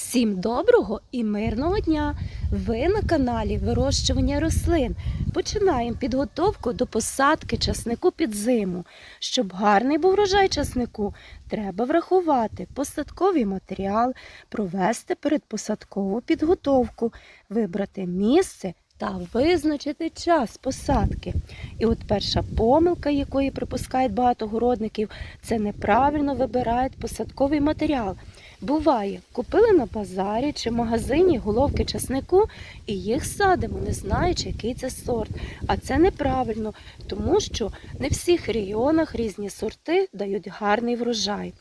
Всім доброго і мирного дня! Ви на каналі Вирощування рослин. Починаємо підготовку до посадки часнику під зиму. Щоб гарний був врожай часнику, треба врахувати посадковий матеріал, провести передпосадкову підготовку, вибрати місце та визначити час посадки. І от перша помилка, якої припускають багато городників, це неправильно вибирають посадковий матеріал. Буває, купили на базарі чи магазині головки часнику і їх садимо, не знаючи, який це сорт. А це неправильно, тому що не в всіх регіонах різні сорти дають гарний врожай.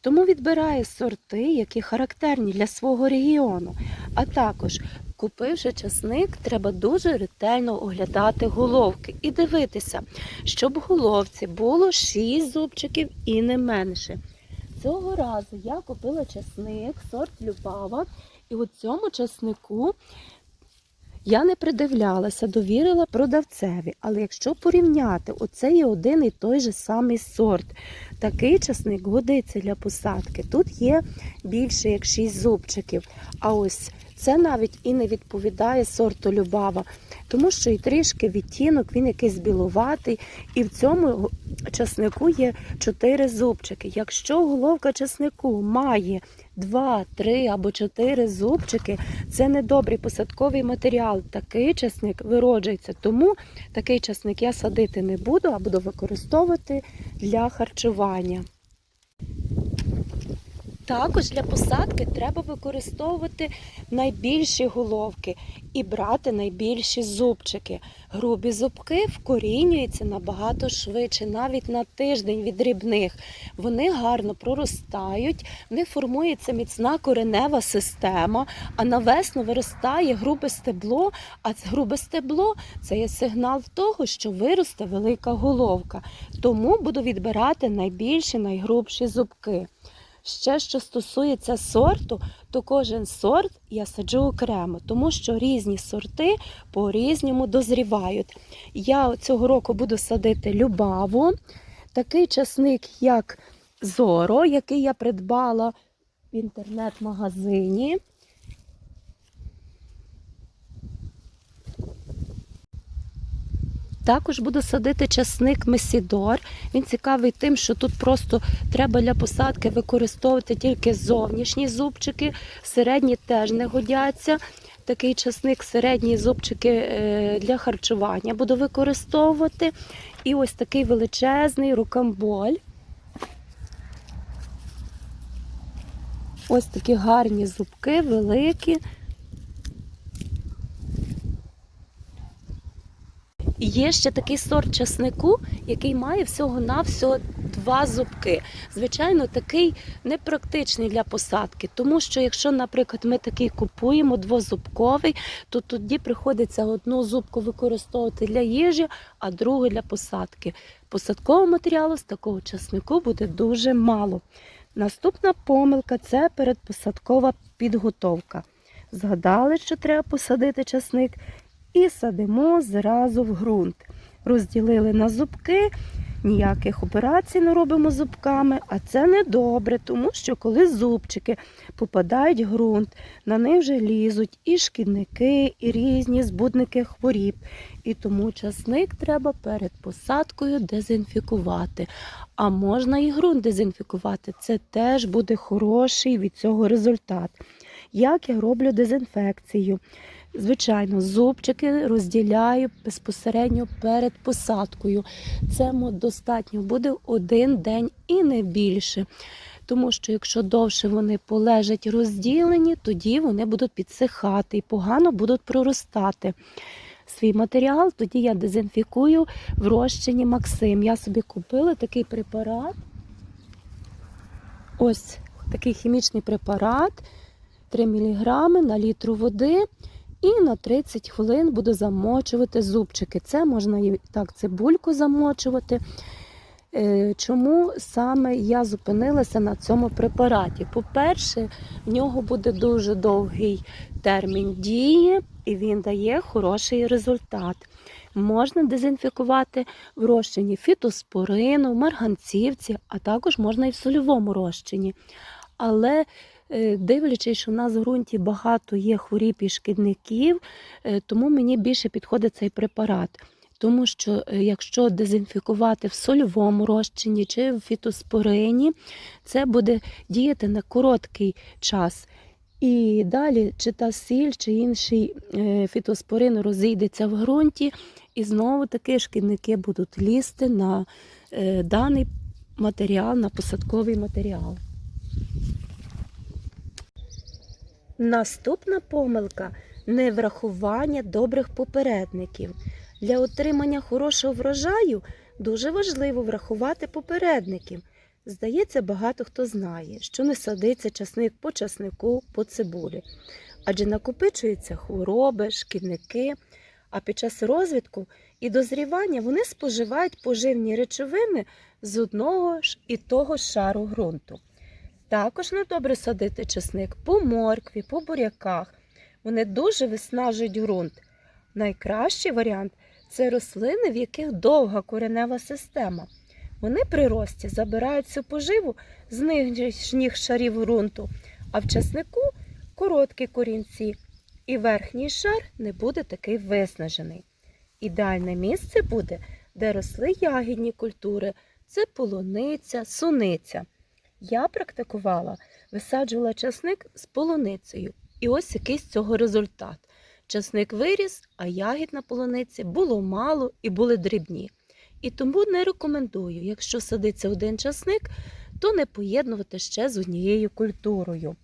Тому відбирає сорти, які характерні для свого регіону. А також, купивши часник, треба дуже ретельно оглядати головки і дивитися, щоб головці було 6 зубчиків і не менше. Цього разу я купила часник, сорт Любава, і у цьому часнику я не придивлялася, довірила продавцеві. Але якщо порівняти, оце є один і той же самий сорт. Такий часник годиться для посадки. Тут є більше як 6 зубчиків. А ось це навіть і не відповідає сорту Любава, тому що і трішки відтінок, він якийсь білуватий, і в цьому часнику є 4 зубчики. Якщо головка часнику має 2, 3 або 4 зубчики, це недобрий посадковий матеріал. Такий часник вироджується. Тому такий часник я садити не буду, а буду використовувати для харчування. Також для посадки треба використовувати найбільші головки і брати найбільші зубчики. Грубі зубки вкорінюються набагато швидше, навіть на тиждень від дрібних. Вони гарно проростають, в них формується міцна коренева система, а на весну виростає грубе стебло. А грубе стебло це є сигнал того, що виросте велика головка. Тому буду відбирати найбільші, найгрубші зубки. Ще що стосується сорту, то кожен сорт я саджу окремо, тому що різні сорти по-різному дозрівають. Я цього року буду садити любаву, такий часник, як Зоро, який я придбала в інтернет-магазині. Також буду садити часник Месідор. Він цікавий тим, що тут просто треба для посадки використовувати тільки зовнішні зубчики, середні теж не годяться. Такий часник, середні зубчики е, для харчування буду використовувати. І ось такий величезний рукамболь. Ось такі гарні зубки, великі. Є ще такий сорт часнику, який має всього-навсього два зубки. Звичайно, такий непрактичний для посадки, тому що якщо, наприклад, ми такий купуємо двозубковий, то тоді приходиться одну зубку використовувати для їжі, а другу для посадки. Посадкового матеріалу з такого часнику буде дуже мало. Наступна помилка це передпосадкова підготовка. Згадали, що треба посадити часник, і садимо зразу в ґрунт. Розділили на зубки, ніяких операцій не робимо зубками, а це не добре, тому що коли зубчики попадають в ґрунт, на них вже лізуть і шкідники, і різні збудники хворіб. І тому часник треба перед посадкою дезінфікувати. А можна і ґрунт дезінфікувати. Це теж буде хороший від цього результат. Як я роблю дезінфекцію? Звичайно, зубчики розділяю безпосередньо перед посадкою. Це достатньо буде один день і не більше. Тому що якщо довше вони полежать розділені, тоді вони будуть підсихати і погано будуть проростати. Свій матеріал тоді я дезінфікую в розчині Максим. Я собі купила такий препарат. Ось такий хімічний препарат 3 мг на літру води. І на 30 хвилин буду замочувати зубчики. Це можна і так цибульку замочувати. Е, Чому саме я зупинилася на цьому препараті? По-перше, в нього буде дуже довгий термін дії, і він дає хороший результат. Можна дезінфікувати в розчині фітоспорину, марганцівці, а також можна і в сольовому розчині. Але дивлячись, що в нас в ґрунті багато є хворіб і шкідників, е, тому мені більше підходить цей препарат. Тому що е, якщо дезінфікувати в сольовому розчині чи в фітоспорині, це буде діяти на короткий час. І далі чи та сіль, чи інший е, фітоспорин розійдеться в ґрунті, і знову таки шкідники будуть лізти на е, даний матеріал, на посадковий матеріал. Наступна помилка неврахування добрих попередників. Для отримання хорошого врожаю дуже важливо врахувати попередників. Здається, багато хто знає, що не садиться часник по часнику, по цибулі, адже накопичуються хвороби, шкідники, а під час розвитку і дозрівання вони споживають поживні речовини з одного ж і того ж шару ґрунту. Також недобре садити часник по моркві, по буряках. Вони дуже виснажують ґрунт. Найкращий варіант це рослини, в яких довга коренева система. Вони при рості забирають цю поживу з нижніх шарів ґрунту, а в часнику короткі корінці, і верхній шар не буде такий виснажений. Ідеальне місце буде, де росли ягідні культури, це полуниця, суниця. Я практикувала, висаджувала часник з полуницею. І ось який з цього результат. Часник виріс, а ягід на полуниці було мало і були дрібні. І тому не рекомендую, якщо садиться один часник, то не поєднувати ще з однією культурою.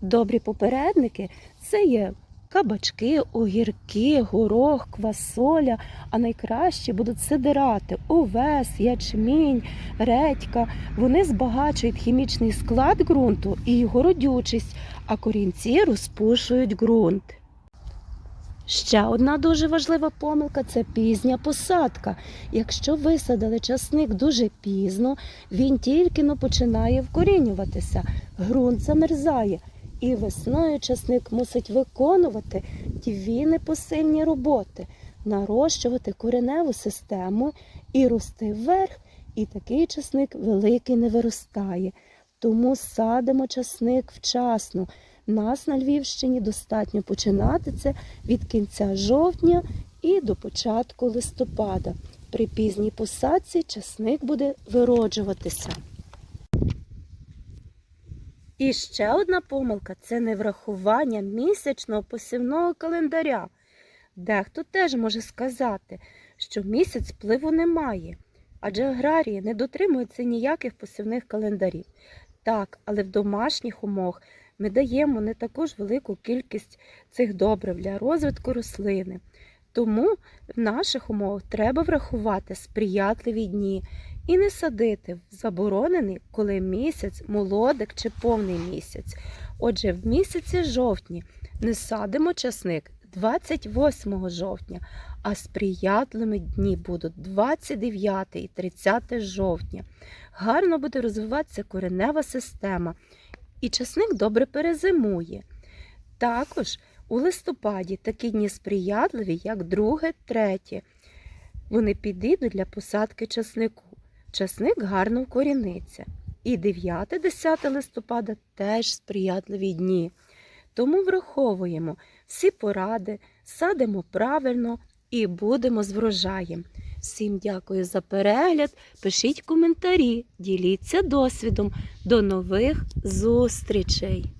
Добрі попередники це є кабачки, огірки, горох, квасоля, а найкраще будуть сидирати, овес, ячмінь, редька. Вони збагачують хімічний склад ґрунту і його родючість, а корінці розпушують ґрунт. Ще одна дуже важлива помилка це пізня посадка. Якщо висадили часник дуже пізно, він тільки починає вкорінюватися, ґрунт замерзає. І весною часник мусить виконувати дві непосильні роботи, нарощувати кореневу систему і рости вверх, і такий часник великий не виростає. Тому садимо часник вчасно. Нас на Львівщині достатньо починати це від кінця жовтня і до початку листопада. При пізній посадці часник буде вироджуватися. І ще одна помилка це неврахування місячного посівного календаря. Дехто теж може сказати, що місяць впливу немає, адже аграрії не дотримуються ніяких посівних календарів. Так, але в домашніх умовах ми даємо не таку велику кількість цих добрив для розвитку рослини. Тому в наших умовах треба врахувати сприятливі дні і не садити в заборонений, коли місяць, молодик чи повний місяць. Отже, в місяці жовтні не садимо часник 28 жовтня, а сприятливі дні будуть 29 і 30 жовтня. Гарно буде розвиватися коренева система, і часник добре перезимує. Також у листопаді такі дні сприятливі, як 2-3. Вони підійдуть для посадки часнику. Часник гарно вкоріниться. І 9-10 листопада теж сприятливі дні. Тому враховуємо всі поради, садимо правильно і будемо з врожаєм. Всім дякую за перегляд. Пишіть коментарі, діліться досвідом. До нових зустрічей!